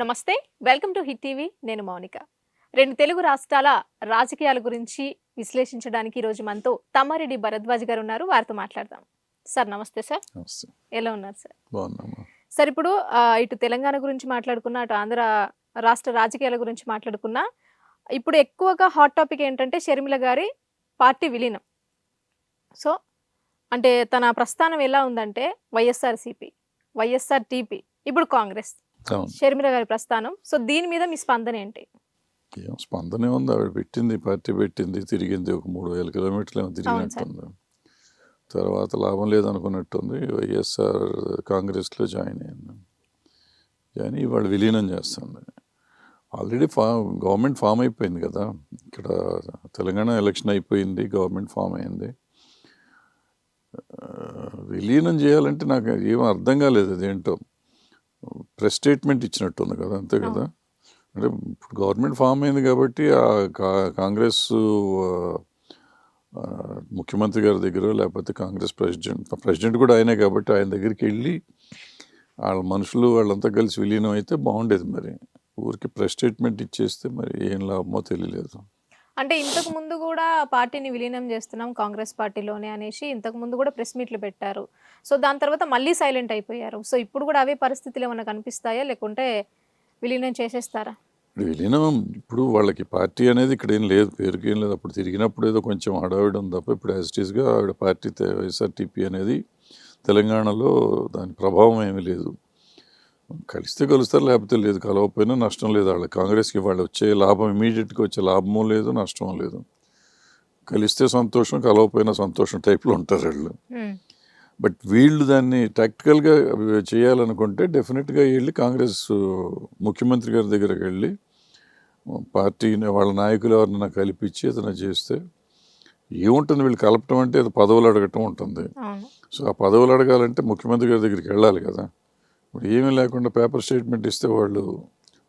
నమస్తే welcome to hit TV. నేను మౌనిక. రెండు తెలుగు రాష్ట్రాల రాజకీయాల గురించి విశ్లేషించడానికి ఈరోజు మనతో తమ్మారెడ్డి భరద్వాజ్ గారు ఉన్నారు. వారితో మాట్లాడదాం. సార్ నమస్తే సార్. ఎలా ఉన్నారు సార్? సార్ ఇప్పుడు ఇటు తెలంగాణ గురించి మాట్లాడుకున్నా అటు ఆంధ్ర రాష్ట్ర రాజకీయాల గురించి మాట్లాడుకున్నా ఇప్పుడు ఎక్కువగా హాట్ టాపిక్ ఏంటంటే షర్మిల గారి పార్టీ విలీనం. సో అంటే తన ప్రస్థానం ఎలా ఉందంటే వైఎస్ఆర్సిపి వైఎస్ఆర్ టీపీ ఇప్పుడు కాంగ్రెస్. షర్మిల గారి ప్రస్థానం. సో దీని మీద మీ స్పందన ఏంటి? ఏం స్పందనే ఉంది. ఆవిడ పెట్టింది పార్టీ పెట్టింది తిరిగింది ఒక మూడు వేల కిలోమీటర్లు ఏమో తిరిగినట్టుంది. తర్వాత లాభం లేదనుకున్నట్టుంది. వైఎస్ఆర్ కాంగ్రెస్లో జాయిన్ అయింది జాయిన్ అయ్యి ఇవాళ విలీనం చేస్తుంది ఆల్రెడీ ఫామ్ గవర్నమెంట్ ఫామ్ అయిపోయింది కదా. ఇక్కడ తెలంగాణ ఎలక్షన్ అయిపోయింది గవర్నమెంట్ ఫామ్ అయింది. విలీనం చేయాలంటే నాకు ఏం అర్థం కాలేదు అదేంటో. ప్రెస్ స్టేట్మెంట్ ఇచ్చినట్టుంది కదా అంతే కదా? అంటే ఇప్పుడు గవర్నమెంట్ ఫామ్ అయింది కాబట్టి ఆ కా- కాంగ్రెస్ ముఖ్యమంత్రి గారి దగ్గర లేకపోతే కాంగ్రెస్ ప్రెసిడెంట్ ప్రెసిడెంట్ కూడా ఆయనే కాబట్టి ఆయన దగ్గరికి వెళ్ళి వాళ్ళ మనుషులు వాళ్ళంతా కలిసి విలీనం అయితే బాగుండేది మరి. ఊరికి ప్రెస్ స్టేట్మెంట్ ఇచ్చేస్తే మరి ఏం లాభమో తెలియలేదు. అంటే ఇంతకు ముందు కూడా పార్టీని విలీనం చేస్తున్నాం కాంగ్రెస్ పార్టీలోనే అనేసి ఇంతకు ముందు కూడా ప్రెస్ మీట్లు పెట్టారు. సో దాని తర్వాత మళ్ళీ సైలెంట్ అయిపోయారు. సో ఇప్పుడు కూడా అవే పరిస్థితులు ఏమైనా కనిపిస్తాయా? లేకుంటే విలీనం చేసేస్తారా? విలీనం ఇప్పుడు వాళ్ళకి పార్టీ అనేది ఇక్కడ ఏం లేదు పేరుకి ఏం లేదు. అప్పుడు తిరిగినప్పుడు ఏదో కొంచెం హడావిడం తప్ప ఇప్పుడు యాజిటీస్గా ఈస్గా ఆవిడ పార్టీ తె- వైఎస్ఆర్టీపీ అనేది తెలంగాణలో దాని ప్రభావం ఏమీ లేదు. కలిస్తే కలుస్తారు లేకపోతే లేదు. కలవకపోయినా నష్టం లేదు వాళ్ళ కాంగ్రెస్కి వాళ్ళు వచ్చే లాభం ఇమీడియట్గా వచ్చే లాభము లేదు నష్టం లేదు. కలిస్తే సంతోషం కలవకపోయినా సంతోషం టైప్లో ఉంటారు వాళ్ళు. బట్ వీళ్ళు దాన్ని టాక్టికల్గా చేయాలనుకుంటే డెఫినెట్గా వెళ్ళి కాంగ్రెస్ ముఖ్యమంత్రి గారి దగ్గరికి వెళ్ళి పార్టీని వాళ్ళ నాయకులు ఎవరినైనా కల్పించి ఏదైనా చేస్తే ఏముంటుంది? వీళ్ళు కలపటం అంటే అది పదవులు అడగటం ఉంటుంది. సో ఆ పదవులు అడగాలంటే ముఖ్యమంత్రి గారి దగ్గరికి వెళ్ళాలి కదా. ఇప్పుడు ఏమీ లేకుండా పేపర్ స్టేట్మెంట్ ఇస్తే వాళ్ళు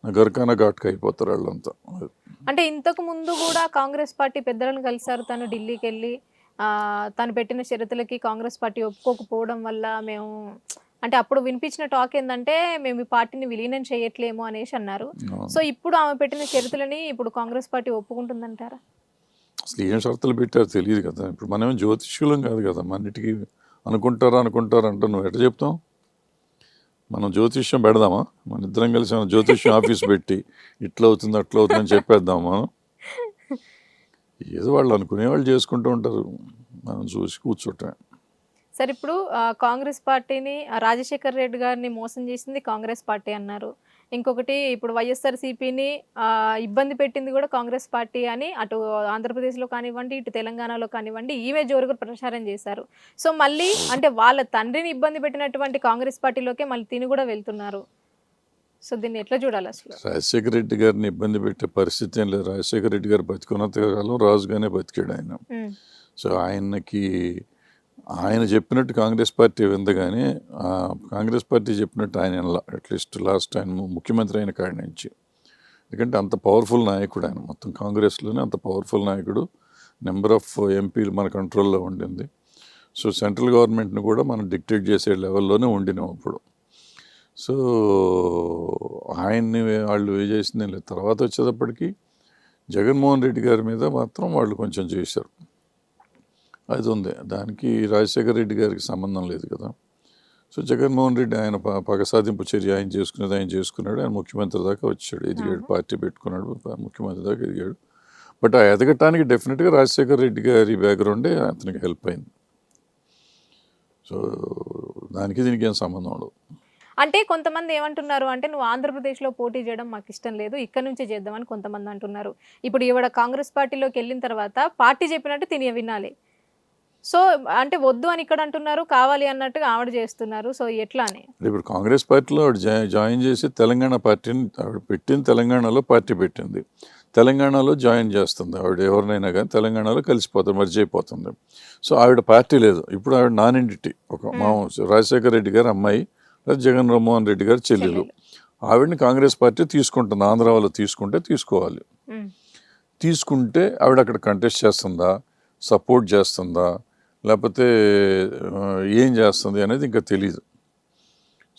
గరకాన ఘాట్కి అయిపోతారు వాళ్ళంతా. అంటే ఇంతకు ముందు కూడా కాంగ్రెస్ పార్టీ పెద్దలను కలిశారు. తను ఢిల్లీకి వెళ్ళి తను పెట్టిన షరతులకి కాంగ్రెస్ పార్టీ ఒప్పుకోకపోవడం వల్ల మేము అంటే అప్పుడు వినిపించిన టాక్ ఏంటంటే మేము ఈ పార్టీని విలీనం చేయట్లేము అనేసి అన్నారు. సో ఇప్పుడు ఆమె పెట్టిన షరతులని ఇప్పుడు కాంగ్రెస్ పార్టీ ఒప్పుకుంటుందంటారా? అసలు ఏం షరతులు పెట్టారో తెలియదు కదా. ఇప్పుడు మనమేం జ్యోతిష్యులం కాదు కదా. మన్నిటికీ అనుకుంటారా అనుకుంటారా అంటే నువ్వు ఎట్లా చెప్తాం మనం జ్యోతిష్యం పెడదామా? మన ఇద్దరం కలిసి మన జ్యోతిష్యం ఆఫీస్ పెట్టి ఇట్లా అవుతుంది అట్లా అవుతుందని చెప్పేద్దాం మనం. ఏదో వాళ్ళు అనుకునే వాళ్ళు చేసుకుంటూ ఉంటారు. మనం చూసి కూర్చుంటాం. సరే ఇప్పుడు ఆ, కాంగ్రెస్ పార్టీని ఆ, రాజశేఖర్ రెడ్డి గారిని మోసం చేసింది కాంగ్రెస్ పార్టీ అన్నారు. ఇంకొకటి ఇప్పుడు వైఎస్ఆర్ సిపిని ఇబ్బంది పెట్టింది కూడా కాంగ్రెస్ పార్టీ అని అటు ఆంధ్రప్రదేశ్లో కానివ్వండి ఇటు తెలంగాణలో కానివ్వండి ఈమె జోరుగా ప్రచారం చేశారు. సో మళ్ళీ అంటే వాళ్ళ తండ్రిని ఇబ్బంది పెట్టినటువంటి కాంగ్రెస్ పార్టీలోకే మళ్ళీ తిని కూడా వెళ్తున్నారు. సో దీన్ని ఎట్లా చూడాలి అసలు? రాజశేఖర రెడ్డి గారిని ఇబ్బంది పెట్టే పరిస్థితి ఏం లేదు. రాజశేఖర రెడ్డి గారు బతికున్నంత కాలం రాజుగానే బతికాడు ఆయన. సో ఆయనకి ఆయన చెప్పినట్టు కాంగ్రెస్ పార్టీ విందగానే కానీ కాంగ్రెస్ పార్టీ చెప్పినట్టు ఆయన అట్లీస్ట్ లాస్ట్ ఆయన ముఖ్యమంత్రి అయిన కాడి నుంచి. ఎందుకంటే అంత పవర్ఫుల్ నాయకుడు ఆయన. మొత్తం కాంగ్రెస్లోనే అంత పవర్ఫుల్ నాయకుడు. నెంబర్ ఆఫ్ ఎంపీలు మన కంట్రోల్లో ఉండింది. సో సెంట్రల్ గవర్నమెంట్ని కూడా మనం డిక్టేట్ చేసే లెవెల్లోనే ఉండినాం అప్పుడు. సో ఆయన్ని వాళ్ళు ఏ చేసింది లేదు. తర్వాత వచ్చేటప్పటికి జగన్మోహన్ రెడ్డి గారి మీద మాత్రం వాళ్ళు కొంచెం చేశారు. అది ఉంది. దానికి రాజశేఖర రెడ్డి గారికి సంబంధం లేదు కదా. సో జగన్మోహన్ రెడ్డి ఆయన పగ సాధింపు చర్య ఆయన చేసుకునేది ఆయన చేసుకున్నాడు. ఆయన ముఖ్యమంత్రి దాకా వచ్చాడు. ఎదిగాడు పార్టీ పెట్టుకున్నాడు ముఖ్యమంత్రి దాకా ఎదిగాడు. బట్ ఆ ఎదగటానికి డెఫినెట్గా రాజశేఖర రెడ్డి గారి బ్యాక్గ్రౌండే అతనికి హెల్ప్ అయింది. సో దానికి దీనికి ఏం సంబంధం ఉండదు. అంటే కొంతమంది ఏమంటున్నారు అంటే నువ్వు ఆంధ్రప్రదేశ్లో పోటీ చేయడం మాకు ఇష్టం లేదు ఇక్కడ నుంచే చేద్దామని కొంతమంది అంటున్నారు. ఇప్పుడు ఈవిడ కాంగ్రెస్ పార్టీలోకి వెళ్ళిన తర్వాత పార్టీ చెప్పినట్టు తిని వినాలి. సో అంటే వద్దు అని ఇక్కడ అంటున్నారు కావాలి అన్నట్టుగా ఆవిడ చేస్తున్నారు. సో ఎట్లా అని? ఇప్పుడు కాంగ్రెస్ పార్టీలో ఆవిడ జాయిన్ చేసి తెలంగాణ పార్టీని ఆవిడ పెట్టింది తెలంగాణలో పార్టీ పెట్టింది. తెలంగాణలో జాయిన్ చేస్తుంది. ఆవిడ ఎవరినైనా కానీ తెలంగాణలో కలిసిపోతుంది మర్చి అయిపోతుంది. సో ఆవిడ పార్టీ లేదు. ఇప్పుడు ఆవిడ నాన్ ఎంటిటీ ఒక మా రాజశేఖర రెడ్డి గారి అమ్మాయి జగన్ మోహన్ రెడ్డి గారి చెల్లెలు. ఆవిడని కాంగ్రెస్ పార్టీ తీసుకుంటుంది. ఆంధ్ర వాళ్ళు తీసుకుంటే తీసుకోవాలి. తీసుకుంటే ఆవిడ అక్కడ కంటెస్ట్ చేస్తుందా? సపోర్ట్ చేస్తుందా? లేకపోతే ఏం చేస్తుంది అనేది ఇంకా తెలియదు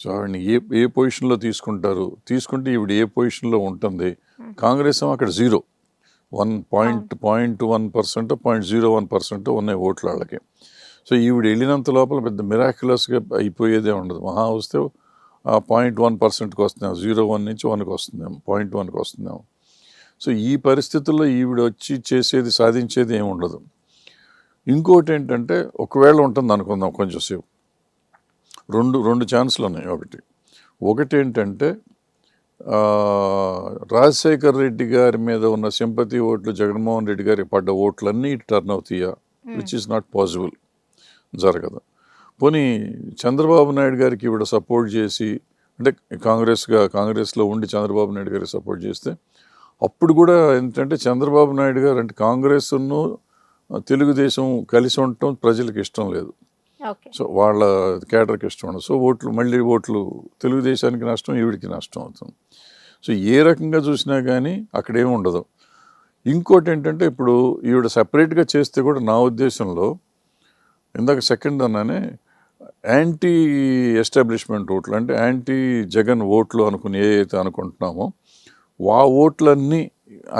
సో ఆవిడని ఏ ఏ పొజిషన్లో తీసుకుంటారు? తీసుకుంటే ఈవిడ ఏ పొజిషన్లో ఉంటుంది? కాంగ్రెస్ అక్కడ zero. One point point one percent point zero one percent ఉన్నాయి ఓట్లు వాళ్ళకి సో ఈవిడ వెళ్ళినంత లోపల పెద్ద మిరాక్యులస్గా అయిపోయేదే ఉండదు. మహా వస్తే ఆ పాయింట్ వన్ పర్సెంట్కి వస్తున్నాం. జీరో వన్ నుంచి వన్కి వస్తుందేమో పాయింట్ వన్కి వస్తుందేమో సో ఈ పరిస్థితుల్లో ఈవిడ వచ్చి చేసేది సాధించేది ఏమి ఉండదు. ఇంకోటి ఏంటంటే ఒకవేళ ఉంటుంది అనుకుందాం కొంచెంసేపు రెండు రెండు ఛాన్సులు ఉన్నాయి ఒకటి. ఒకటి ఏంటంటే రాజశేఖర్ రెడ్డి గారి మీద ఉన్న సింపతి ఓట్లు జగన్మోహన్ రెడ్డి గారికి పడ్డ ఓట్లన్నీ టర్న్ అవుతాయా? విచ్ ఇస్ నాట్ పాసిబుల్ జరగదు. పోనీ చంద్రబాబు నాయుడు గారికి ఈవిడ సపోర్ట్ చేసి అంటే కాంగ్రెస్గా కాంగ్రెస్లో ఉండి చంద్రబాబు నాయుడు గారికి సపోర్ట్ చేస్తే అప్పుడు కూడా ఏంటంటే చంద్రబాబు నాయుడు గారు అంటే కాంగ్రెస్ను తెలుగుదేశం కలిసి ఉండటం ప్రజలకు ఇష్టం లేదు. సో వాళ్ళ కేటర్కి ఇష్టం ఉండదు. సో ఓట్లు మళ్ళీ ఓట్లు తెలుగుదేశానికి నష్టం ఈవిడికి నష్టం అవుతుంది. సో ఏ రకంగా చూసినా కానీ అక్కడేమి ఉండదు. ఇంకోటి ఏంటంటే ఇప్పుడు ఈవిడ సపరేట్గా చేస్తే కూడా నా ఉద్దేశంలో ఇందాక సెకండ్ అన్నానే యాంటీ ఎస్టాబ్లిష్మెంట్ ఓట్లు అంటే యాంటీ జగన్ ఓట్లు అనుకుని ఏ అయితే అనుకుంటున్నామో ఆ ఓట్లన్నీ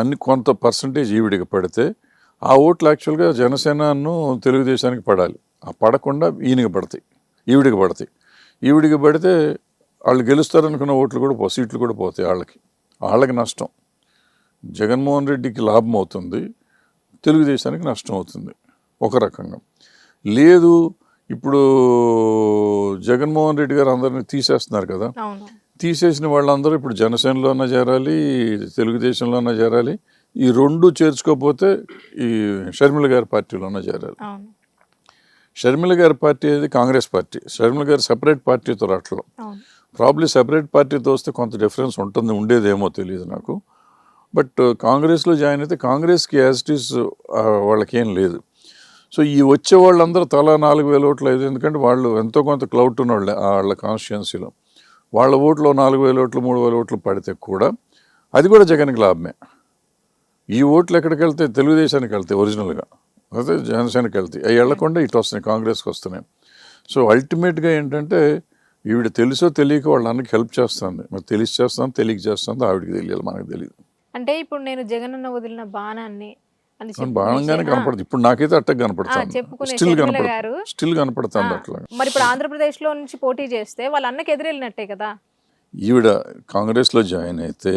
అన్ని కొంత పర్సంటేజ్ ఈవిడికి పడితే ఆ ఓట్లు యాక్చువల్గా జనసేనను తెలుగుదేశానికి పడాలి. ఆ పడకుండా ఈయనకి పడతాయి ఈవిడికి పడతాయి. ఈవిడికి పడితే వాళ్ళు గెలుస్తారనుకున్న ఓట్లు కూడా పో సీట్లు కూడా పోతాయి వాళ్ళకి. వాళ్ళకి నష్టం. జగన్మోహన్ రెడ్డికి లాభం అవుతుంది తెలుగుదేశానికి నష్టం అవుతుంది. ఒక రకంగా. లేదు ఇప్పుడు జగన్మోహన్ రెడ్డి గారు అందరిని తీసేస్తున్నారు కదా. తీసేసిన వాళ్ళందరూ ఇప్పుడు జనసేనలోనే చేరాలి తెలుగుదేశంలోనే చేరాలి. ఈ రెండు చేర్చుకోకపోతే ఈ షర్మిల గారి పార్టీలోనే అవును. షర్మిల గారి పార్టీ అనేది కాంగ్రెస్ పార్టీ. షర్మిల గారు సెపరేట్ పార్టీతో రావట్లేదు అవును. ప్రాబ్లీ సెపరేట్ పార్టీతో వస్తే కొంత డిఫరెన్స్ ఉంటుంది ఉండేదేమో తెలియదు నాకు. బట్ కాంగ్రెస్లో జాయిన్ అయితే కాంగ్రెస్కి యాజ్ ఇట్ ఈస్ వాళ్ళకి ఏం లేదు. సో ఈ వచ్చే వాళ్ళందరూ తలా నాలుగు వేల ఓట్లు అయితే ఎందుకంటే వాళ్ళు ఎంతో కొంత క్లౌట్ ఉన్న వాళ్ళే ఆ వాళ్ళ కాన్స్టిట్యున్సీలో వాళ్ళ ఓట్లో నాలుగు వేల ఓట్లు మూడు వేల ఓట్లు పడితే కూడా అది కూడా జగన్కి లాభమే. ఈ ఓట్లు ఎక్కడికి వెళ్తాయి తెలుగుదేశానికి వెళ్తాయి ఒరిజినల్గా. అదే జనసేనకి వెళ్తాయి. అవి వెళ్ళకుండా ఇటు వస్తున్నాయి కాంగ్రెస్కి వస్తున్నాయి. సో అల్టిమేట్గా ఏంటంటే ఈవిడ తెలుసో తెలియక వాళ్ళ అన్నకి హెల్ప్ చేస్తుంది. మరి తెలిసి చేస్తాను తెలియక చేస్తుంది ఆవిడకి తెలియాలి మనకు తెలియదు. అంటే ఇప్పుడు నేను జగనన్న వదిలిన బాణాన్ని బాణంగానే కనపడుతుంది. ఇప్పుడు నాకైతే అట్టగా ఆ, కనపడుతుంది స్టిల్ గారు? స్టిల్ కనపడుతుంది అట్లా మరి ఇప్పుడు ఆంధ్రప్రదేశ్లో నుంచి పోటీ చేస్తే వాళ్ళ అన్నకి ఎదురెళ్ళినట్టే కదా? ఈవిడ కాంగ్రెస్లో జాయిన్ అయితే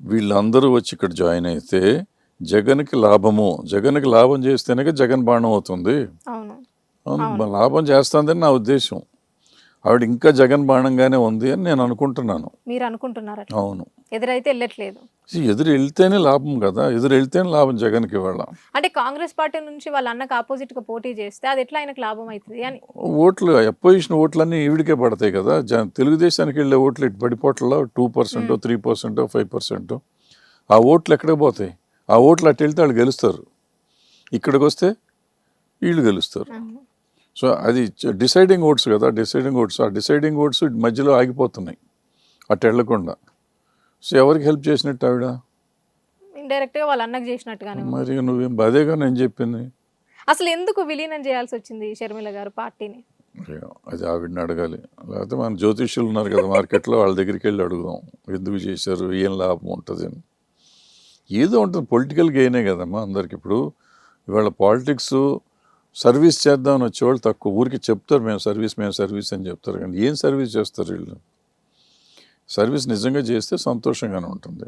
వీళ్ళందరూ వచ్చి ఇక్కడ జాయిన్ అయితే జగన్కి లాభము జగన్కి లాభం చేస్తేనే జగన్ బాణం అవుతుంది. లాభం చేస్తుందని నా ఉద్దేశం. ఆవిడ ఇంకా జగన్ బాణంగానే ఉంది అని నేను అనుకుంటున్నాను. మీరు అనుకుంటున్నారు అవును. ఎదురైతే వెళ్ళట్లేదు. ఎదురు వెళ్తేనే లాభం కదా. ఎదురు వెళ్తేనే లాభం జగన్కి ఇవాళ. అంటే కాంగ్రెస్ పార్టీ నుంచి వాళ్ళ అన్నకు ఆపోజిట్గా పోటీ చేస్తే అది ఎట్లా ఆయనకు లాభం అవుతుంది అని. ఓట్లు అపోజిషన్ ఓట్లన్నీ ఈవిడికే పడతాయి కదా. జ తెలుగుదేశానికి వెళ్ళే ఓట్లు ఇటు పడిపోట్లలో two percent three percent five percent. ఆ ఓట్లు ఎక్కడికి పోతాయి? ఆ ఓట్లు అటు వెళ్తే వాళ్ళు గెలుస్తారు. ఇక్కడికి వస్తే వీళ్ళు గెలుస్తారు. సో అది డిసైడింగ్ ఓట్స్ కదా డిసైడింగ్ ఓట్స్. ఆ డిసైడింగ్ ఓట్స్ మధ్యలో ఆగిపోతున్నాయి అటు వెళ్ళకుండా సో ఎవరికి హెల్ప్ చేసినట్టు ఆవిడ? ఇండైరెక్ట్గా వాళ్ళ అన్నకు చేసినట్టుగానే. మరి నువ్వేం అదేగా నేను చెప్పింది? అసలు ఎందుకు విలీనం చేయాల్సి వచ్చింది షర్మిల గారు పార్టీని? అది ఆవిడని అడగాలి. లేకపోతే మన జ్యోతిష్యులు ఉన్నారు కదా మార్కెట్లో వాళ్ళ దగ్గరికి వెళ్ళి అడుగుదాం. ఎందుకు చేశారు ఏం లాభం ఉంటుంది అని ఏదో ఉంటుంది పొలిటికల్ గెయినే కదమ్మా అందరికి. ఇప్పుడు ఇవాళ పాలిటిక్స్ సర్వీస్ చేద్దామని వచ్చేవాళ్ళు తక్కువ. ఊరికి చెప్తారు మేము సర్వీస్ మేము సర్వీస్ అని చెప్తారు. కానీ ఏం సర్వీస్ చేస్తారు వీళ్ళు? సర్వీస్ నిజంగా చేస్తే సంతోషంగానే ఉంటుంది.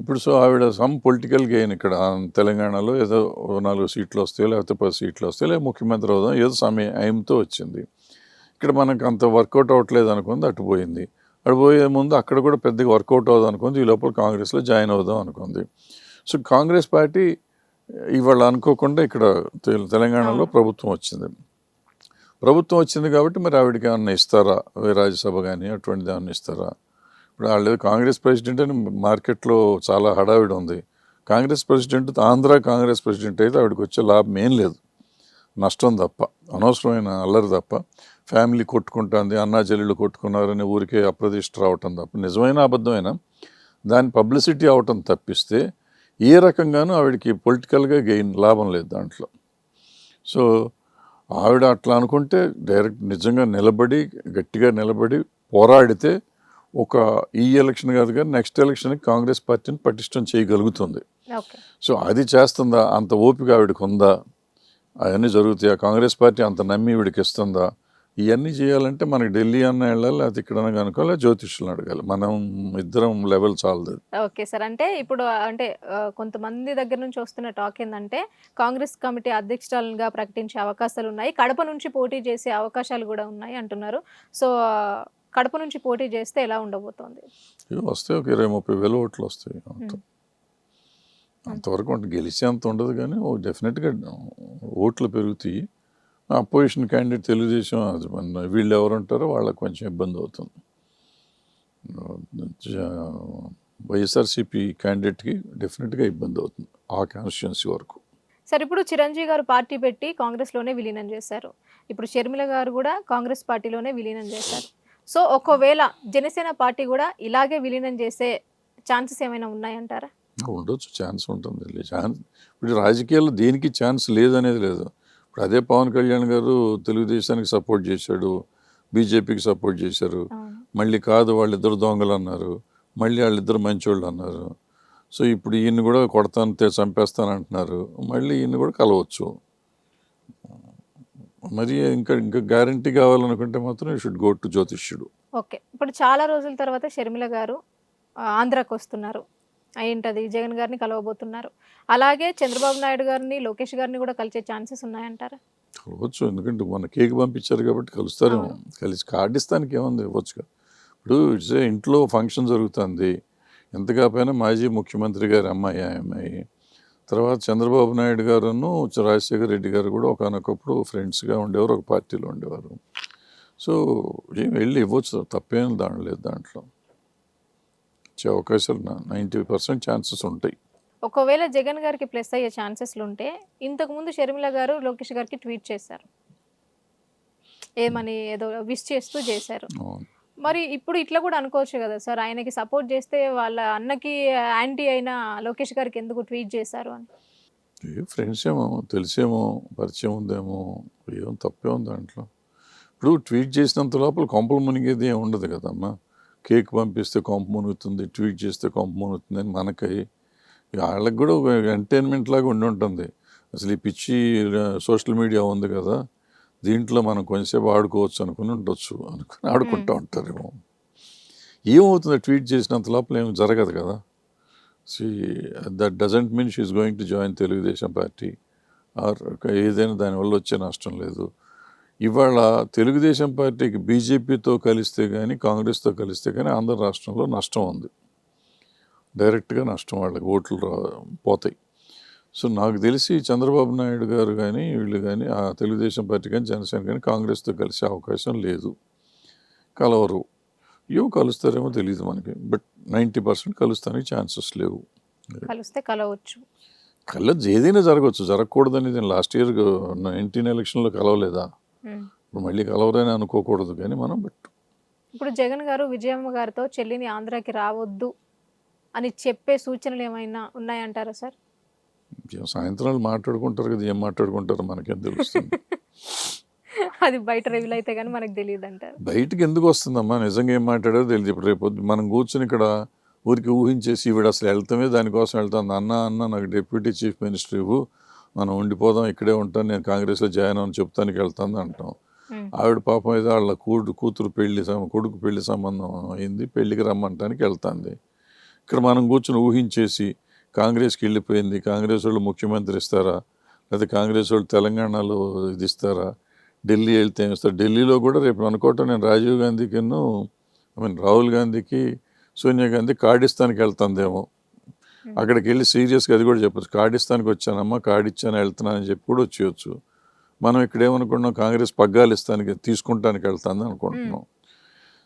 ఇప్పుడు సో ఆవిడ సమ్ పొలిటికల్ గెయిన్ ఇక్కడ. తెలంగాణలో ఏదో నాలుగు సీట్లు వస్తాయో లేకపోతే పది సీట్లు వస్తాయో లేదా ముఖ్యమంత్రి అవుదాం ఏదో సమయం ఎయిమ్తో వచ్చింది. ఇక్కడ మనకు అంత వర్కౌట్ అవ్వట్లేదు అనుకుంది అటు పోయింది. అటు పోయే ముందు అక్కడ కూడా పెద్దగా వర్కౌట్ అవుదాం అనుకుంది ఈ లోపల కాంగ్రెస్లో జాయిన్ అవుదాం అనుకుంది. సో కాంగ్రెస్ పార్టీ ఇవాళ అనుకోకుండా ఇక్కడ తెల- తెలంగాణలో ప్రభుత్వం వచ్చింది. ప్రభుత్వం వచ్చింది కాబట్టి మరి ఆవిడకి ఏమన్నా ఇస్తారా? రాజ్యసభ కానీ అటువంటిది ఏమన్నా ఇస్తారా? ఇప్పుడు వాళ్ళు కాంగ్రెస్ ప్రెసిడెంట్ అని మార్కెట్లో చాలా హడావిడి ఉంది. కాంగ్రెస్ ప్రెసిడెంట్ ఆంధ్ర కాంగ్రెస్ ప్రెసిడెంట్ అయితే ఆవిడకి వచ్చే లాభం ఏం లేదు. నష్టం తప్ప అనవసరమైన అల్లరి తప్ప ఫ్యామిలీ కొట్టుకుంటుంది అన్నా చెల్లెళ్ళు కొట్టుకున్నారని ఊరికే అప్రదిష్ట రావటం తప్ప నిజమైన అబద్ధమైన దాని పబ్లిసిటీ అవటం తప్పిస్తే ఏ రకంగానూ ఆవిడకి పొలిటికల్గా గెయిన్ లాభం లేదు దాంట్లో. సో ఆవిడ అట్లా అనుకుంటే డైరెక్ట్ నిజంగా నిలబడి గట్టిగా నిలబడి పోరాడితే ఒక ఈ ఎలక్షన్ కాదు కానీ నెక్స్ట్ ఎలక్షన్కి కాంగ్రెస్ పార్టీని పటిష్టం చేయగలుగుతుంది. సో అది చేస్తుందా? అంత ఓపిక ఆవిడకి ఉందా? అవన్నీ జరుగుతాయా? కాంగ్రెస్ పార్టీ అంత నమ్మి వీడికి ఇస్తుందా? ఇవన్నీ చేయాలంటే మనకి ఢిల్లీ అన్న వెళ్ళాలి లేకపోతే ఇక్కడ కనుకోవాలి జ్యోతిష్యులను అడగాలి. మనం ఇద్దరం లెవెల్ చాలదు ఓకే సార్. అంటే ఇప్పుడు అంటే కొంతమంది దగ్గర నుంచి వస్తున్న టాక్ ఏంటంటే కాంగ్రెస్ కమిటీ అధ్యక్షురాలుగా ప్రకటించే అవకాశాలు ఉన్నాయి. కడప నుంచి పోటీ చేసే అవకాశాలు కూడా ఉన్నాయి అంటున్నారు. సో కడప నుంచి పోటీ చేస్తే ఎలా ఉండబోతోంది? ఇవి వస్తాయి ఒక ఇరవై ముప్పై వేల ఓట్లు వస్తాయి అంత. అంతవరకు అంటే గెలిచేంత ఉండదు కానీ ఓ డెఫినెట్గా ఓట్లు పెరుగుతాయి. అపోజిషన్ క్యాండిడేట్ తెలుగుదేశం అది మన వీళ్ళు ఎవరు ఉంటారో వాళ్ళకి కొంచెం ఇబ్బంది అవుతుంది. వైఎస్ఆర్సీపీ క్యాండిడేట్కి డెఫినెట్గా ఇబ్బంది అవుతుంది ఆ కాన్స్టిట్యున్సీ వరకు. సార్ ఇప్పుడు చిరంజీవి గారు పార్టీ పెట్టి కాంగ్రెస్లోనే విలీనం చేశారు. ఇప్పుడు షర్మిల గారు కూడా కాంగ్రెస్ పార్టీలోనే విలీనం చేశారు. సో ఒకవేళ జనసేన పార్టీ కూడా ఇలాగే విలీనం చేసే ఛాన్సెస్ ఏమైనా ఉన్నాయంటారా? ఉండొచ్చు ఛాన్స్ ఉంటుంది. ఛాన్స్ ఇప్పుడు రాజకీయాల్లో దేనికి ఛాన్స్ లేదనేది లేదు. అదే పవన్ కళ్యాణ్ గారు తెలుగుదేశానికి సపోర్ట్ చేశాడు బీజేపీకి సపోర్ట్ చేశారు. మళ్ళీ కాదు వాళ్ళిద్దరు దొంగలు అన్నారు మళ్ళీ వాళ్ళిద్దరు మంచోళ్ళు అన్నారు. సో ఇప్పుడు ఈయన్ని కూడా కొడతాను చంపేస్తాను అంటున్నారు మళ్ళీ ఈయన్ని కూడా కలవచ్చు. మరి ఇంకా ఇంకా గ్యారంటీ కావాలనుకుంటే మాత్రం యూ షుడ్ గో టు జ్యోతిష్యుడు. ఓకే. ఇప్పుడు చాలా రోజుల తర్వాత షర్మిల గారు ఆంధ్రాకి వస్తున్నారు. ఏంటది జగన్ గారిని కలవబోతున్నారు. అలాగే చంద్రబాబు నాయుడు గారిని లోకేష్ గారిని కూడా కలిసే ఛాన్సెస్ ఉన్నాయంటారా? కలవచ్చు ఎందుకంటే మన కేక్ పంపించారు కాబట్టి కలుస్తారేమో కలిసి కార్డు ఇస్తానికి ఏముంది? ఇవ్వచ్చు ఇప్పుడు ఇట్స్ ఇంట్లో ఫంక్షన్ జరుగుతుంది. ఎంత కాకపోయినా మాజీ ముఖ్యమంత్రి గారి అమ్మాయి అమ్మాయి. తర్వాత చంద్రబాబు నాయుడు గారును రాజశేఖర రెడ్డి గారు కూడా ఒకనొకప్పుడు ఫ్రెండ్స్గా ఉండేవారు. ఒక పార్టీలో ఉండేవారు. సో ఏం వెళ్ళి ఇవ్వచ్చు. తప్పేం దాని లేదు దాంట్లో. ఇచ్చే అవకాశాలు నైంటీ పర్సెంట్ ఛాన్సెస్ ఉంటాయి. ఒకవేళ జగన్ గారికి ప్లస్ అయ్యే ఛాన్సెస్లు ఉంటే ఇంతకు ముందు షర్మిల గారు లోకేష్ గారికి ట్వీట్ చేశారు. ఏమని ఏదో విష్ చేస్తూ చేశారు. మరి ఇప్పుడు ఇట్లా కూడా అనుకోవచ్చు కదా సార్ ఆయనకి సపోర్ట్ చేస్తే వాళ్ళ అన్నకి యాంటీ అయిన లోకేష్ గారికి ఎందుకు ట్వీట్ చేశారు అని? ఫ్రెండ్స్ ఏమో తెలిసేమో పరిచయం ఉందేమో ఏం తప్పే ఉంది దాంట్లో. ఇప్పుడు ట్వీట్ చేసినంత లోపల కొంపలు మునిగేది ఏం ఉండదు కదమ్మా. కేక్ పంపిస్తే కొంప మునుగుతుంది ట్వీట్ చేస్తే కొంప మునుగుతుంది అని మనకై వాళ్ళకి కూడా ఒక ఎంటర్టైన్మెంట్ లాగా ఉండి ఉంటుంది. అసలు ఈ పిచ్చి సోషల్ మీడియా ఉంది కదా దీంట్లో మనం కొంచెంసేపు ఆడుకోవచ్చు అనుకుని ఉండొచ్చు అనుకుని ఆడుకుంటూ ఉంటారేమో. ఏమవుతుంది? ట్వీట్ చేసినంత లోపల ఏం జరగదు కదా. See that doesn't mean she's going to join Telugu Desam party or ఏదైనా దానివల్ల వచ్చే నష్టం లేదు. ఇవాళ తెలుగుదేశం పార్టీకి బీజేపీతో కలిస్తే కానీ కాంగ్రెస్తో కలిస్తే కానీ ఆంధ్ర రాష్ట్రంలో నష్టం ఉంది. డైరెక్ట్గా నష్టం వాళ్ళకి ఓట్లు రా పోతాయి. సో నాకు తెలిసి చంద్రబాబు నాయుడు గారు కానీ వీళ్ళు కానీ ఆ తెలుగుదేశం పార్టీ కానీ జనసేన కానీ కాంగ్రెస్తో కలిసే అవకాశం లేదు. కలవరు. ఏమో కలుస్తారేమో తెలియదు మనకి. బట్ నైంటీ పర్సెంట్ కలుస్తానికి ఛాన్సెస్ లేవు. కలిస్తే కలవచ్చు. కళ్ళ ఏదైనా జరగవచ్చు. జరగకూడదని లాస్ట్ ఇయర్ నైన్టీన్ ఎలక్షన్లో కలవలేదా. ఇప్పుడు మళ్ళీ కలవరని అనుకోకూడదు కానీ మనం బట్ ఇప్పుడు జగన్ గారు విజయమ్మ గారితో చెల్లిని ఆంధ్రాకి రావద్దు అని చెప్పే సూచనలు ఏమైనా ఉన్నాయంటారా సార్? ఏం సాయంత్రాలు మాట్లాడుకుంటారు కదా ఏం మాట్లాడుకుంటారో మనకేం తెలుస్తుంది? అది బయట రివీల్ అయితే కానీ మనకు తెలియదు అంటారు బయటికి ఎందుకు వస్తుందమ్మా? నిజంగా ఏం మాట్లాడారో తెలియదు. ఇప్పుడు రేపు మనం కూర్చుని ఇక్కడ ఊరికి ఊహించేసి ఈవిడ అసలు వెళ్తామే దానికోసం వెళ్తాను అన్న అన్న నాకు డిప్యూటీ చీఫ్ మినిస్టర్ ఇవ్వు మనం ఉండిపోదాం ఇక్కడే ఉంటాను నేను కాంగ్రెస్లో జాయిన్ అని చెప్తానికి వెళ్తాను అంటాం. ఆవిడ పాపం అయితే వాళ్ళ కూడు కూతురు పెళ్ళి కొడుకు పెళ్ళి సంబంధం అయింది పెళ్ళికి రమ్మంటానికి వెళ్తుంది. ఇక్కడ మనం కూర్చుని ఊహించేసి కాంగ్రెస్కి వెళ్ళిపోయింది కాంగ్రెస్ వాళ్ళు ముఖ్యమంత్రి ఇస్తారా? లేదా కాంగ్రెస్ వాళ్ళు తెలంగాణలో ఇది ఇస్తారా? ఢిల్లీ వెళ్తే ఇస్తారు? ఢిల్లీలో కూడా రేపు అనుకోవటం నేను రాజీవ్ గాంధీకి ఐ మీన్ రాహుల్ గాంధీకి సోనియా గాంధీ కార్డిస్తానికి వెళ్తుందేమో. అక్కడికి వెళ్ళి సీరియస్గా అది కూడా చెప్పచ్చు. కార్డిస్తానికి వచ్చానమ్మా కార్డు ఇచ్చాను వెళ్తున్నానని చెప్పి కూడా వచ్చేయచ్చు. మనం ఇక్కడ ఏమనుకుంటున్నాం? కాంగ్రెస్ పగ్గాలు ఇస్తానికి తీసుకుంటానికి వెళ్తుంది అనుకుంటున్నాం.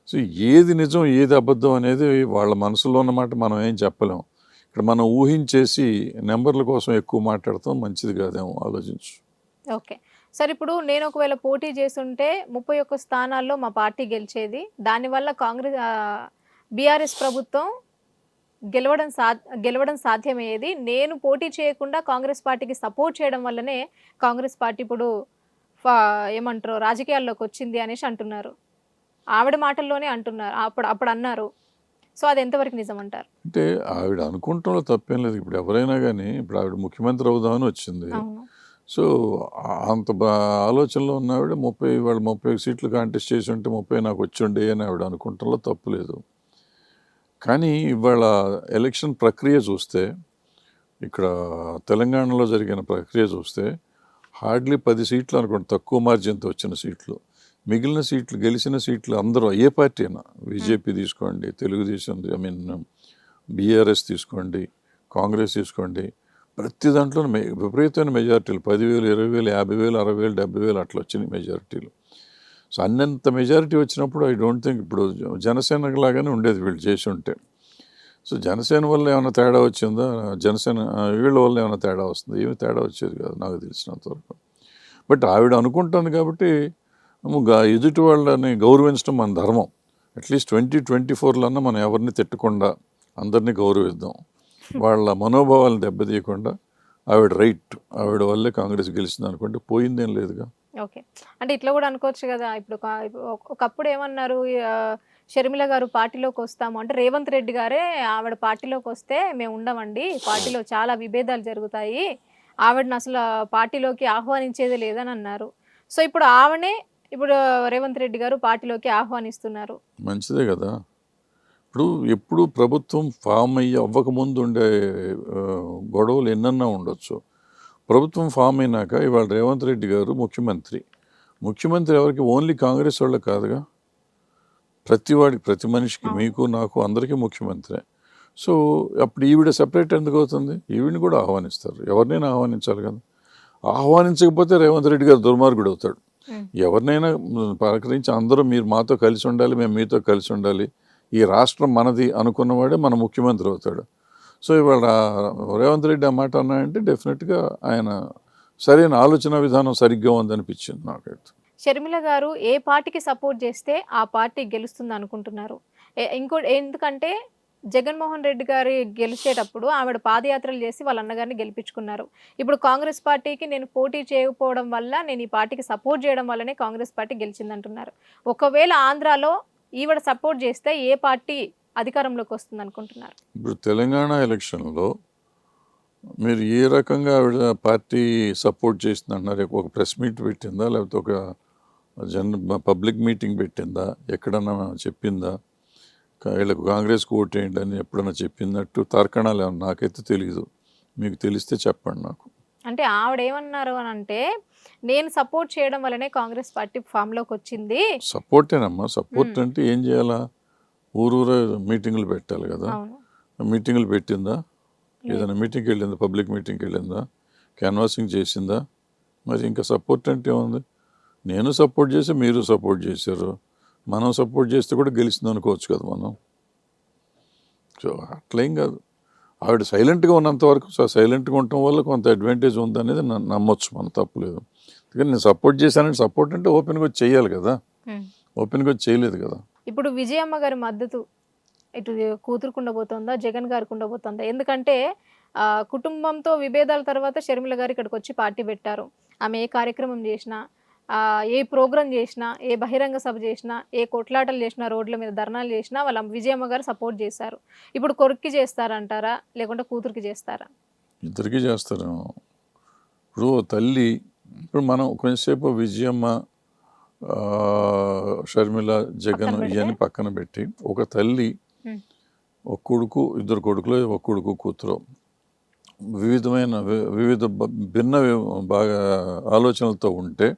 సో ఏది నిజం ఏది అబద్ధం అనేది వాళ్ళ మనసులో ఉన్నమాట మనం ఏం చెప్పలేం. ఇక్కడ మనం ఊహించేసి నెంబర్ల కోసం ఎక్కువ మాట్లాడతాం మంచిది కాదేమో ఆలోచించు. ఓకే. సార్ ఇప్పుడు నేను ఒకవేళ పోటీ చేస్తుంటే ముప్పై ఒక్క స్థానాల్లో మా పార్టీ గెలిచేది. దానివల్ల కాంగ్రెస్ బీఆర్ఎస్ ప్రభుత్వం గెలవడం సా గెలవడం సాధ్యమయ్యేది. నేను పోటీ చేయకుండా కాంగ్రెస్ పార్టీకి సపోర్ట్ చేయడం వల్లనే కాంగ్రెస్ పార్టీ ఇప్పుడు ఏమంటారు రాజకీయాల్లోకి వచ్చింది అనేసి అంటున్నారు. ఆవిడ మాటల్లోనే అంటున్నారు అప్పుడు అప్పుడు అన్నారు. సో అది ఎంతవరకు నిజం అంటారు? అంటే ఆవిడ అనుకుంటంలో తప్పేం లేదు. ఇప్పుడు ఎవరైనా కానీ ఇప్పుడు ఆవిడ ముఖ్యమంత్రి అవుదామని వచ్చింది. సో అంత బా ఆలోచనలో ఉన్న ఆవిడ ముప్పై వాళ్ళు ముప్పై సీట్లు కాంటెస్ట్ చేసి ఉంటే ముప్పై నాకు వచ్చి ఉండే అని ఆవిడ అనుకుంటంలో తప్పు లేదు. కానీ ఇవాళ ఎలక్షన్ ప్రక్రియ చూస్తే ఇక్కడ తెలంగాణలో జరిగిన ప్రక్రియ చూస్తే హార్డ్లీ పది సీట్లు అనుకోండి తక్కువ మార్జిన్తో వచ్చిన సీట్లు. మిగిలిన సీట్లు గెలిచిన సీట్లు అందరూ ఏ పార్టీ అయినా బీజేపీ తీసుకోండి తెలుగుదేశం ఐ మీన్ బీఆర్ఎస్ తీసుకోండి కాంగ్రెస్ తీసుకోండి. ప్రతి దాంట్లో విపరీతమైన మెజారిటీలు పదివేలు ఇరవై వేలు యాభై వేలు అరవై వేలు డెబ్బై వేలు అట్లా వచ్చినాయి మెజారిటీలు. సో అన్నంత మెజారిటీ వచ్చినప్పుడు ఐ డోంట్ థింక్ ఇప్పుడు జనసేన లాగానే ఉండేది వీళ్ళు చేసి ఉంటే. సో జనసేన వల్ల ఏమైనా తేడా వచ్చిందా? జనసేన వీళ్ళ వల్ల ఏమైనా తేడా వస్తుంది? ఏమి తేడా వచ్చేది కాదు నాకు తెలిసినంత వరకు. బట్ ఆవిడ అనుకుంటుంది కాబట్టి ఎదుటి వాళ్ళని గౌరవించడం మన ధర్మం. అట్లీస్ట్ ట్వంటీ ట్వంటీ ఫోర్లన్నా మనం ఎవరిని తిట్టకుండా అందరినీ గౌరవిద్దాం. వాళ్ళ మనోభావాలను దెబ్బతీయకుండా ఆవిడ రైట్. ఆవిడ వల్లే కాంగ్రెస్ గెలిచింది అనుకుంటే పోయిందేం లేదుగా? ఓకే. అంటే ఇట్లా కూడా అనుకోవచ్చు కదా ఇప్పుడు ఒకప్పుడు ఏమన్నారు షర్మిల గారు పార్టీలోకి వస్తాము అంటే రేవంత్ రెడ్డి గారే ఆవిడ పార్టీలోకి వస్తే మేము ఉండమండి పార్టీలో చాలా విభేదాలు జరుగుతాయి ఆవిడని అసలు పార్టీలోకి ఆహ్వానించేది లేదని అన్నారు. సో ఇప్పుడు ఆవిడనే ఇప్పుడు రేవంత్ రెడ్డి గారు పార్టీలోకి ఆహ్వానిస్తున్నారు. మంచిదే కదా. ఇప్పుడు ఎప్పుడు ప్రభుత్వం ఫామ్ అయ్యి అవ్వకముందు ఉండే గొడవలు ఎన్నన్నా ఉండొచ్చు. ప్రభుత్వం ఫామ్ అయినాక ఇవాళ రేవంత్ రెడ్డి గారు ముఖ్యమంత్రి. ముఖ్యమంత్రి ఎవరికి? ఓన్లీ కాంగ్రెస్ వాళ్ళకి కాదుగా? ప్రతి వాడికి ప్రతి మనిషికి మీకు నాకు అందరికీ ముఖ్యమంత్రి. సో అప్పుడు ఈవిడ సెపరేట్ ఎందుకు అవుతుంది? ఈవిడిని కూడా ఆహ్వానిస్తారు. ఎవరినైనా ఆహ్వానించాలి కదా. ఆహ్వానించకపోతే రేవంత్ రెడ్డి గారు దుర్మార్గుడు అవుతాడు. ఎవరినైనా పలకరించి అందరూ మీరు మాతో కలిసి ఉండాలి మేము మీతో కలిసి ఉండాలి. ఈ రాష్ట్రం మనది అనుకున్నవాడే మన ముఖ్యమంత్రి అవుతాడు. సో ఇవాళ రేవంత్ రెడ్డి ఆ మాట అన్నాయంటే డెఫినెట్గా ఆయన సరైన ఆలోచన విధానం సరిగ్గా ఉందనిపించింది నాకైతే. షర్మిల గారు ఏ పార్టీకి సపోర్ట్ చేస్తే ఆ పార్టీ గెలుస్తుంది అనుకుంటున్నారు ఇంకో ఎందుకంటే జగన్మోహన్ రెడ్డి గారి గెలిచేటప్పుడు ఆవిడ పాదయాత్రలు చేసి వాళ్ళ అన్నగారిని గెలిపించుకున్నారు. ఇప్పుడు కాంగ్రెస్ పార్టీకి నేను పోటీ చేయకపోవడం వల్ల నేను ఈ పార్టీకి సపోర్ట్ చేయడం వల్లనే కాంగ్రెస్ పార్టీ గెలిచిందంటున్నారు. ఒకవేళ ఆంధ్రాలో ఈవిడ సపోర్ట్ చేస్తే ఏ పార్టీ అధికారంలోకి వస్తుంది అనుకుంటున్నారు ఇప్పుడు తెలంగాణ ఎలక్షన్లో మీరు ఏ రకంగా ఆవిడ పార్టీ సపోర్ట్ చేసింది అన్నారు ఒక ప్రెస్ మీట్ పెట్టిందా? లేకపోతే ఒక జన్ పబ్లిక్ మీటింగ్ పెట్టిందా? ఎక్కడన్నా చెప్పిందా? వీళ్ళకు కాంగ్రెస్కి ఓటేయండి అని ఎప్పుడన్నా చెప్పినట్టు తర్కణాలు ఏమన్నా? నాకైతే తెలియదు మీకు తెలిస్తే చెప్పండి నాకు. అంటే ఆవిడ ఏమన్నారు అని అంటే నేను సపోర్ట్ చేయడం వల్లనే కాంగ్రెస్ పార్టీ ఫామ్లోకి వచ్చింది. సపోర్టేనమ్మా. సపోర్ట్. అంటే ఏం చేయాలా? ఊరూరా మీటింగులు పెట్టాలి కదా. మీటింగులు పెట్టిందా? ఏదైనా మీటింగ్కి వెళ్ళిందా? పబ్లిక్ మీటింగ్కి వెళ్ళిందా? క్యాన్వాసింగ్ చేసిందా? మరి ఇంకా సపోర్ట్ అంటే ఏముంది? నేను సపోర్ట్ చేసి మీరు సపోర్ట్ చేశారు. మనం సపోర్ట్ చేస్తే కూడా గెలిచింది అనుకోవచ్చు కదా మనం. సో అట్లేం కాదు. ఆవిడ సైలెంట్గా ఉన్నంత వరకు సైలెంట్గా ఉండటం వల్ల కొంత అడ్వాంటేజ్ ఉందనేది నమ్మొచ్చు మనం తప్పులేదు. ఎందుకంటే నేను సపోర్ట్ చేశానంటే సపోర్ట్ అంటే ఓపెన్గా చేయాలి కదా. ఓపెన్గా చేయలేదు కదా. ఇప్పుడు విజయమ్మ గారి మద్దతు ఇటు కూతురుకు ఉండబోతుందా జగన్ గారికి ఉండబోతోందా ఎందుకంటే కుటుంబంతో విభేదాల తర్వాత షర్మిల గారు ఇక్కడికి వచ్చి పార్టీ పెట్టారు. ఆమె ఏ కార్యక్రమం చేసినా ఏ ప్రోగ్రాం చేసినా ఏ బహిరంగ సభ చేసినా ఏ కొట్లాటలు చేసినా రోడ్ల మీద ధర్నాలు చేసినా వాళ్ళ విజయమ్మ గారు సపోర్ట్ చేశారు. ఇప్పుడు కొడుక్కి చేస్తారంటారా లేకుంటే కూతురికి చేస్తారా? ఇద్దరికి చేస్తారు. ఇప్పుడు తల్లి ఇప్పుడు మనం కొంచెంసేపు విజయమ్మ షర్మిల జగన్? ఇవన్నీ పక్కన పెట్టి ఒక తల్లి. ఒక కొడుకు ఇద్దరు కొడుకులు ఒక కొడుకు కూతురు వివిధమైన వివిధ భిన్న బాగా ఆలోచనలతో ఉంటే.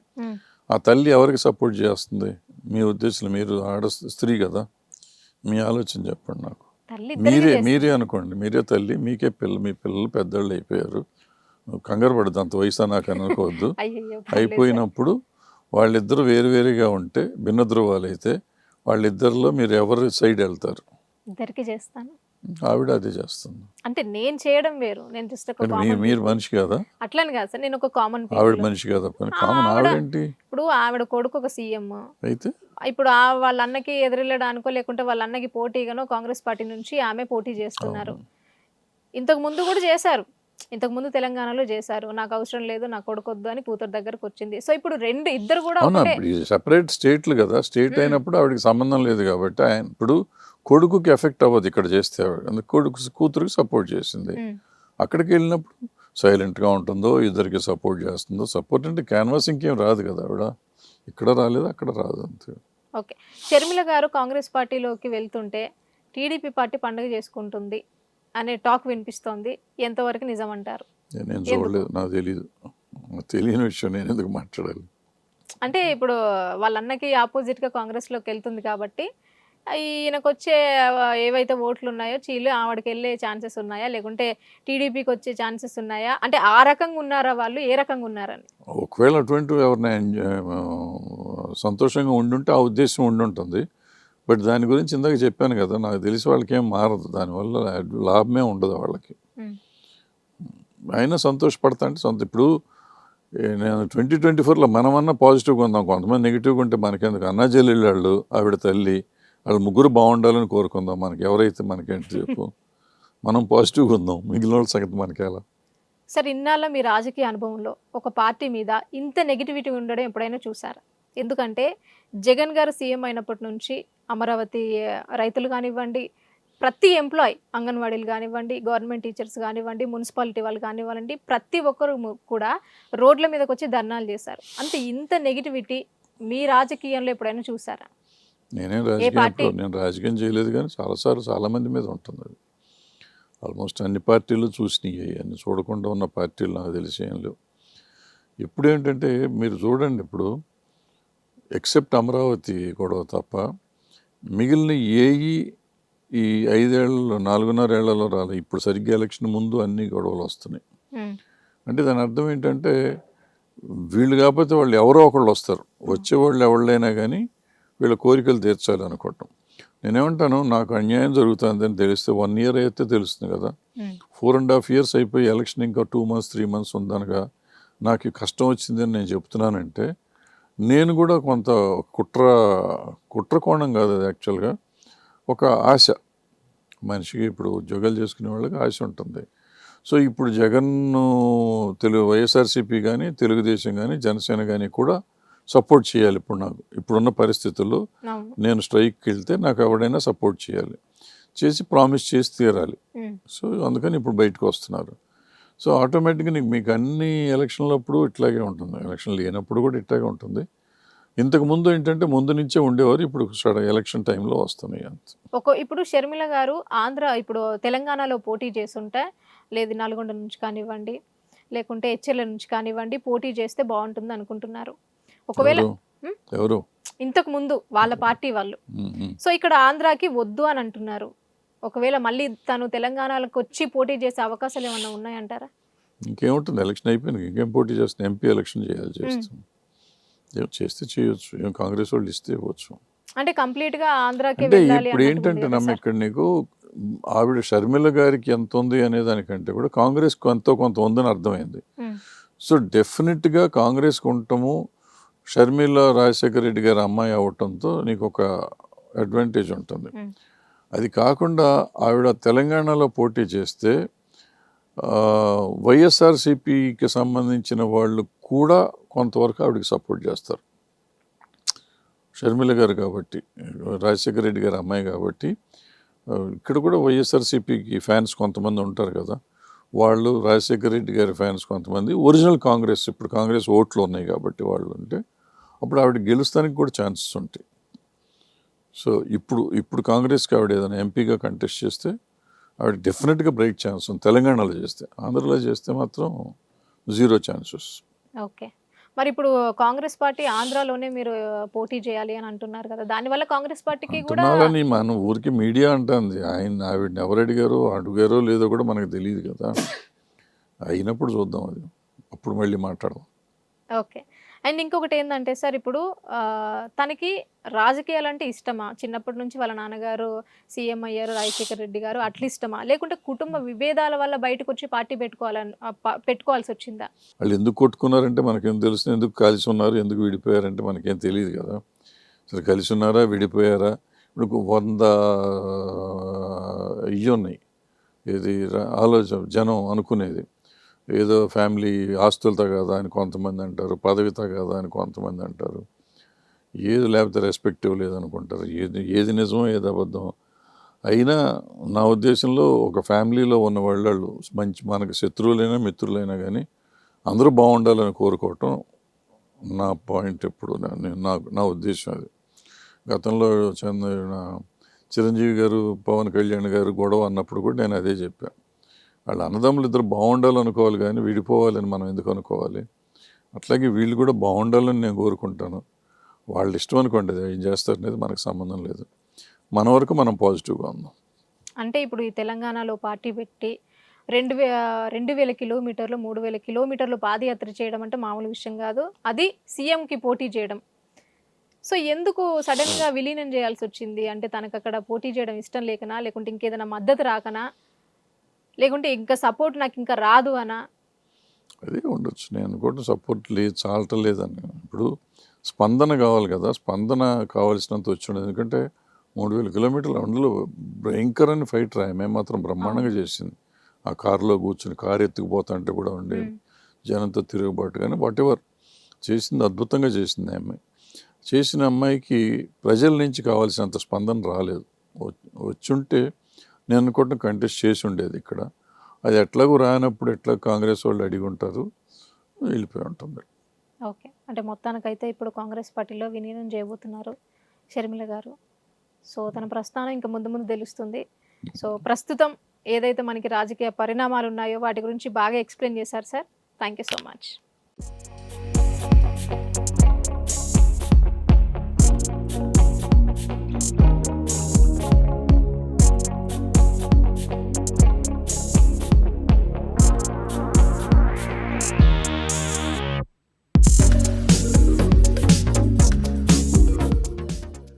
ఆ తల్లి ఎవరికి సపోర్ట్ చేస్తుంది మీ ఉద్దేశంలో మీరు ఆడ స్త్రీ కదా మీ ఆలోచన చెప్పండి నాకు మీరే. మీరే అనుకోండి మీరే తల్లి మీకే పిల్ల మీ పిల్లలు పెద్దోళ్ళు అయిపోయారు కంగారు పడద్దు అంత వయసు నాకు అనుకోవద్దు. అయిపోయినప్పుడు వాళ్ళిద్దరు వేరువేరుగా ఉంటే భిన్న ధృవాలు అయితే వాళ్ళిద్దరిలో మీరు ఎవరి సైడ్ వెళ్తారు? ఇద్దరికి చేస్తాను. ఆవిడ అదే చేస్తుంది. అంటే నేను చేయడం వేరు. నేను జస్ట్ ఒక మీరు. మనిషి కదా? అట్లని కాదు సార్ నేను ఒక కామన్ ఆవిడ మనిషి కదా? కామన్ ఆవిడ- ఆవిడేంటి ఇప్పుడు ఆవిడ కొడుకు ఒక సీఎం అయితే? ఇప్పుడు ఆ వాళ్ళ అన్నకి ఎదురెళ్ళడానికో లేకుంటే వాళ్ళ అన్నకి పోటీగానో కాంగ్రెస్ పార్టీ నుంచి ఆమె పోటీ చేస్తున్నారు. ఇంతకు ముందు కూడా చేశారు. ఇంతకుముందు తెలంగాణలో చేశారు. నాకు అవసరం లేదు నా కొడుకొద్దు అని కూతురు దగ్గరకు వచ్చింది. సో ఇప్పుడు రెండు ఇద్దరు కూడా సపరేట్ స్టేట్లు కదా. స్టేట్. అయినప్పుడు ఆవిడకి సంబంధం లేదు కాబట్టి ఆయన ఇప్పుడు కొడుకుకి ఎఫెక్ట్ అవ్వదు ఇక్కడ చేస్తే ఆవిడ. కొడుకు కూతురికి సపోర్ట్ చేసింది. అక్కడికి వెళ్ళినప్పుడు సైలెంట్గా ఉంటుందో ఇద్దరికి సపోర్ట్ చేస్తుందో సపోర్ట్ అంటే క్యాన్వాస్ ఇంకేం రాదు కదా ఆవిడ. ఇక్కడ రాలేదు అక్కడ రాదు అంతే. ఓకే. షర్మిల గారు కాంగ్రెస్ పార్టీలోకి వెళ్తుంటే టీడీపీ పార్టీ పండుగ చేసుకుంటుంది. అనే టాక్ వినిపిస్తోంది. ఎంతవరకు నిజం అంటారు నేను? చూడలేదు. నాకు తెలియదు తెలియని విషయం నేను ఎందుకు మాట్లాడాలి? అంటే ఇప్పుడు వాళ్ళ అన్నకి ఆపోజిట్గా కాంగ్రెస్లోకి వెళ్తుంది కాబట్టి ఈయనకు వచ్చే ఏవైతే ఓట్లు ఉన్నాయో చీలు ఆవిడకి వెళ్ళే ఛాన్సెస్ ఉన్నాయా? లేకుంటే టీడీపీకి వచ్చే ఛాన్సెస్ ఉన్నాయా? అంటే ఆ రకంగా ఉన్నారా వాళ్ళు? ఏ రకంగా ఉన్నారని? ఒకవేళ అటువంటి ఎవరిని సంతోషంగా ఉండుంటే ఆ ఉద్దేశం ఉండుంటుంది. బట్ దాని గురించి ఇందాక చెప్పాను కదా నాకు తెలిసి వాళ్ళకి ఏం మారదు. దానివల్ల లాభమే ఉండదు వాళ్ళకి. అయినా సంతోషపడతా అంటే సొంత ఇప్పుడు నేను ట్వంటీ ట్వంటీ ఫోర్లో మనమన్నా పాజిటివ్గా ఉందాం. కొంతమంది నెగిటివ్గా ఉంటే మనకెందుకు? అన్నా చెల్లెళ్ళు వాళ్ళు ఆవిడ తల్లి వాళ్ళు ముగ్గురు బాగుండాలని కోరుకుందాం. మనకి ఎవరైతే మనకేంటి చెప్పు. మనం పాజిటివ్గా ఉందాం. మిగిలిన వాళ్ళ సంగతి మనకి ఎలా? సార్ ఇన్నాళ్ళ మీ రాజకీయ అనుభవంలో ఒక పార్టీ మీద ఇంత నెగిటివిటీ ఉండడం ఎప్పుడైనా చూసారా? ఎందుకంటే జగన్ గారు సీఎం అయినప్పటి నుంచి అమరావతి రైతులు కానివ్వండి ప్రతి ఎంప్లాయ్ అంగన్వాడీలు కానివ్వండి గవర్నమెంట్ టీచర్స్ కానివ్వండి మున్సిపాలిటీ వాళ్ళు కానివ్వండి ప్రతి ఒక్కరు కూడా రోడ్ల మీదకి వచ్చి ధర్నాలు చేశారు. అంటే ఇంత నెగిటివిటీ మీ రాజకీయంలో ఎప్పుడైనా చూసారా నేనేం రాజకీయం నేను రాజకీయం చేయలేదు కానీ చాలాసార్లు చాలామంది మీద ఉంటుంది అది. ఆల్మోస్ట్ అన్ని పార్టీలు చూసినాయి. అన్ని చూడకుండా ఉన్న పార్టీలు నాకు తెలిసి ఏం లేవు. ఇప్పుడు ఏంటంటే మీరు చూడండి ఇప్పుడు ఎక్సెప్ట్ అమరావతి గొడవ తప్ప మిగిలిన ఏయి ఈ ఐదేళ్ళలో నాలుగున్నర ఏళ్ళలో రాలేదు ఇప్పుడు సరిగ్గా ఎలక్షన్ ముందు అన్ని గొడవలు వస్తున్నాయి. అంటే దాని అర్థం ఏంటంటే వీళ్ళు కాకపోతే వాళ్ళు ఎవరో ఒకళ్ళు వస్తారు. వచ్చేవాళ్ళు ఎవళ్ళైనా కానీ వీళ్ళ కోరికలు తీర్చాలి అనుకోవటం నేనేమంటాను నాకు అన్యాయం జరుగుతుందని తెలిస్తే వన్ ఇయర్ అయితే తెలుస్తుంది కదా. ఫోర్ అండ్ హాఫ్ ఇయర్స్ అయిపోయి ఎలక్షన్ ఇంకా టూ మంత్స్ త్రీ మంత్స్ ఉందనగా నాకు కష్టం వచ్చిందని నేను చెప్తున్నానంటే నేను కూడా కొంత కుట్ర కుట్ర కోణం కాదు అది యాక్చువల్గా. ఒక ఆశ. మనిషికి ఇప్పుడు ఉద్యోగాలు చేసుకునే వాళ్ళకి ఆశ ఉంటుంది. సో ఇప్పుడు జగన్ తెలుగు వైఎస్ఆర్సీపీ కానీ తెలుగుదేశం కానీ జనసేన కానీ కూడా సపోర్ట్ చేయాలి ఇప్పుడు నాకు. ఇప్పుడున్న పరిస్థితుల్లో నేను స్ట్రైక్కి వెళ్తే నాకు ఎవడైనా సపోర్ట్ చేయాలి. చేసి ప్రామిస్ చేసి తీరాలి. సో అందుకని ఇప్పుడు బయటకు వస్తున్నారు. సో ఆటోమేటిక్గా నీకు మీకు అన్ని ఎలక్షన్లప్పుడు ఇట్లాగే ఉంటుంది. ఎలక్షన్ లేనప్పుడు కూడా ఇట్లాగే ఉంటుంది. ఇంతకు ముందు ఏంటంటే ముందు నుంచే ఉండేవారు ఇప్పుడు ఎలక్షన్ టైంలో వస్తున్నాయి అంత. ఒక ఇప్పుడు షర్మిల గారు ఆంధ్ర ఇప్పుడు తెలంగాణలో పోటీ చేస్తుంటే లేదు నల్గొండ నుంచి కానివ్వండి లేకుంటే హెచ్ఎల్ నుంచి కానివ్వండి పోటీ చేస్తే బాగుంటుంది అనుకుంటున్నారు. ఒకవేళ ఎవరు? ఇంతకు ముందు వాళ్ళ పార్టీ వాళ్ళు. సో ఇక్కడ ఆంధ్రాకి వద్దు అని అంటున్నారు. ఒకవేళ మళ్ళీ తను తెలంగాణలోకి వచ్చి పోటీ చేసే అవకాశాలు ఏమన్నా ఉన్నాయంటారా? ఇంకేముంటుంది? ఎలక్షన్ అయిపోయింది ఇంకేం పోటీ చేస్తాం ఎంపీ ఎలక్షన్ చేయాలి చేస్తాం చేస్తే చేయొచ్చు. ఏం కాంగ్రెస్ వాళ్ళు ఇస్తే ఇవ్వచ్చు. అంటే కంప్లీట్గా ఆంధ్రాకి అంటే ఇప్పుడు ఏంటంటే నమ్మ? ఇక్కడ నీకు ఆవిడ షర్మిల గారికి ఎంత ఉంది అనే దానికంటే కూడా కాంగ్రెస్ ఎంతో కొంత ఉందని అర్థమైంది. సో డెఫినెట్గా కాంగ్రెస్ ఉండటము షర్మిల రాజశేఖర రెడ్డి గారి అమ్మాయి అవటంతో నీకు ఒక అడ్వాంటేజ్ ఉంటుంది. అది కాకుండా ఆవిడ తెలంగాణలో పోటీ చేస్తే వైఎస్ఆర్సిపికి సంబంధించిన వాళ్ళు కూడా కొంతవరకు ఆవిడకి సపోర్ట్ చేస్తారు. షర్మిల గారు కాబట్టి రాజశేఖర రెడ్డి గారి అమ్మాయి కాబట్టి ఇక్కడ కూడా వైఎస్ఆర్సీపీకి ఫ్యాన్స్ కొంతమంది ఉంటారు కదా. వాళ్ళు రాజశేఖర రెడ్డి గారి ఫ్యాన్స్ కొంతమంది. ఒరిజినల్ కాంగ్రెస్ ఇప్పుడు కాంగ్రెస్ ఓట్లు ఉన్నాయి కాబట్టి వాళ్ళు ఉంటే అప్పుడు ఆవిడ గెలుస్తానికి కూడా ఛాన్సెస్ ఉంటాయి. సో ఇప్పుడు ఇప్పుడు కాంగ్రెస్కి ఆవిడ ఏదైనా ఎంపీగా కంటెస్ట్ చేస్తే ఆవిడ డెఫినెట్గా బ్రైట్ ఛాన్స్ ఉంది. తెలంగాణలో చేస్తే. ఆంధ్రలో చేస్తే మాత్రం జీరో ఛాన్సెస్. ఓకే. మరి ఇప్పుడు కాంగ్రెస్ పార్టీ ఆంధ్రాలోనే మీరు పోటీ చేయాలి అని అంటున్నారు కదా దానివల్ల కాంగ్రెస్ పార్టీకి కూడా మన ఊరికి మీడియా అంటుంది. ఆయన ఆవిడని ఎవరు అడిగారో అడిగారో లేదో కూడా మనకు తెలియదు కదా. అయినప్పుడు చూద్దాం అది. అప్పుడు మళ్ళీ మాట్లాడదాం. ఓకే. అండ్ ఇంకొకటి ఏంటంటే సార్ ఇప్పుడు తనకి రాజకీయాలు అంటే ఇష్టమా? చిన్నప్పటి నుంచి వాళ్ళ నాన్నగారు సీఎం అయ్యారు రాజశేఖర్ రెడ్డి గారు అట్లా ఇష్టమా లేకుంటే కుటుంబ విభేదాల వల్ల బయటకు వచ్చి పార్టీ పెట్టుకోవాలని పెట్టుకోవాల్సి వచ్చిందా? వాళ్ళు ఎందుకు కొట్టుకున్నారంటే మనకేం తెలుసు ఎందుకు కలిసి ఉన్నారు ఎందుకు విడిపోయారంటే మనకేం తెలియదు కదా. సరే కలిసి ఉన్నారా విడిపోయారా? ఇప్పుడు వంద ఇవి ఉన్నాయి. ఇది ఆలోచన జనం అనుకునేది. ఏదో ఫ్యామిలీ ఆస్తుల తగదా అని కొంతమంది అంటారు పదవి తగదా అని కొంతమంది అంటారు. ఏది లేకపోతే రెస్పెక్టివ్ లేదనుకుంటారు. ఏది ఏది నిజమో ఏది అబద్ధం అయినా నా ఉద్దేశంలో ఒక ఫ్యామిలీలో ఉన్న వాళ్ళు మంచి మనకు శత్రువులైనా మిత్రులైనా కానీ అందరూ బాగుండాలని కోరుకోవటం నా పాయింట్ ఎప్పుడు. నా- నేను- నా నా ఉద్దేశం అది. గతంలో చంద్ర చిరంజీవి గారు పవన్ కళ్యాణ్ గారు గొడవ అన్నప్పుడు కూడా నేను అదే చెప్పాను వాళ్ళ అన్నదమ్ములు ఇద్దరు బాగుండాలనుకోవాలి కానీ విడిపోవాలని మనం ఎందుకు అనుకోవాలి? అట్లాగే వీళ్ళు కూడా బాగుండాలని నేను కోరుకుంటాను. వాళ్ళ ఇష్టం అనుకోండి ఏం చేస్తారు అనేది మనకు సంబంధం లేదు. మన వరకు మనం పాజిటివ్గా ఉందాం అంటే ఇప్పుడు ఈ తెలంగాణలో పార్టీ పెట్టి రెండు వే రెండు వేల కిలోమీటర్లు మూడు వేల కిలోమీటర్లు పాదయాత్ర చేయడం అంటే మామూలు విషయం కాదు. అది సీఎంకి పోటీ చేయడం. సో ఎందుకు సడన్గా విలీనం చేయాల్సి వచ్చింది? అంటే తనకు అక్కడ పోటీ చేయడం ఇష్టం లేకనా? లేకుంటే ఇంకేదైనా మద్దతు రాకనా? లేకుంటే ఇంకా సపోర్ట్ నాకు ఇంకా రాదు అనా? అదే ఉండొచ్చు. నేను అనుకోవడం సపోర్ట్ లేదు చాలటం లేదని. ఇప్పుడు స్పందన కావాలి కదా. స్పందన కావాల్సినంత వచ్చి ఉండదు. ఎందుకంటే మూడు వేల కిలోమీటర్లు అందులో భయంకరమైన ఫైట్ రా. మేము మాత్రం బ్రహ్మాండంగా చేసింది. ఆ కారులో కూర్చుని కారు ఎత్తుకుపోతా అంటే కూడా ఉండేది జనంతో తిరుగుబాటు కానీ వాట్ ఎవర్ చేసింది అద్భుతంగా చేసింది అమ్మాయి. చేసిన అమ్మాయికి ప్రజల నుంచి కావాల్సినంత స్పందన రాలేదు. వచ్చుంటే నేను అనుకుంటున్నా కంటెస్ట్ చేసి ఉండేది ఇక్కడ. అది ఎట్లాగో రానప్పుడు ఎట్లా కాంగ్రెస్ వాళ్ళు అడిగి ఉంటారు వెళ్ళిపోయి ఉంటుంది ఓకే. అంటే మొత్తానికైతే ఇప్పుడు కాంగ్రెస్ పార్టీలో విలీనం చేయబోతున్నారు షర్మిల గారు. సో తన ప్రస్థానం ఇంకా ముందు ముందు తెలుస్తుంది. సో ప్రస్తుతం ఏదైతే మనకి రాజకీయ పరిణామాలు ఉన్నాయో వాటి గురించి బాగా ఎక్స్ప్లెయిన్ చేశారు sir. Thank you so much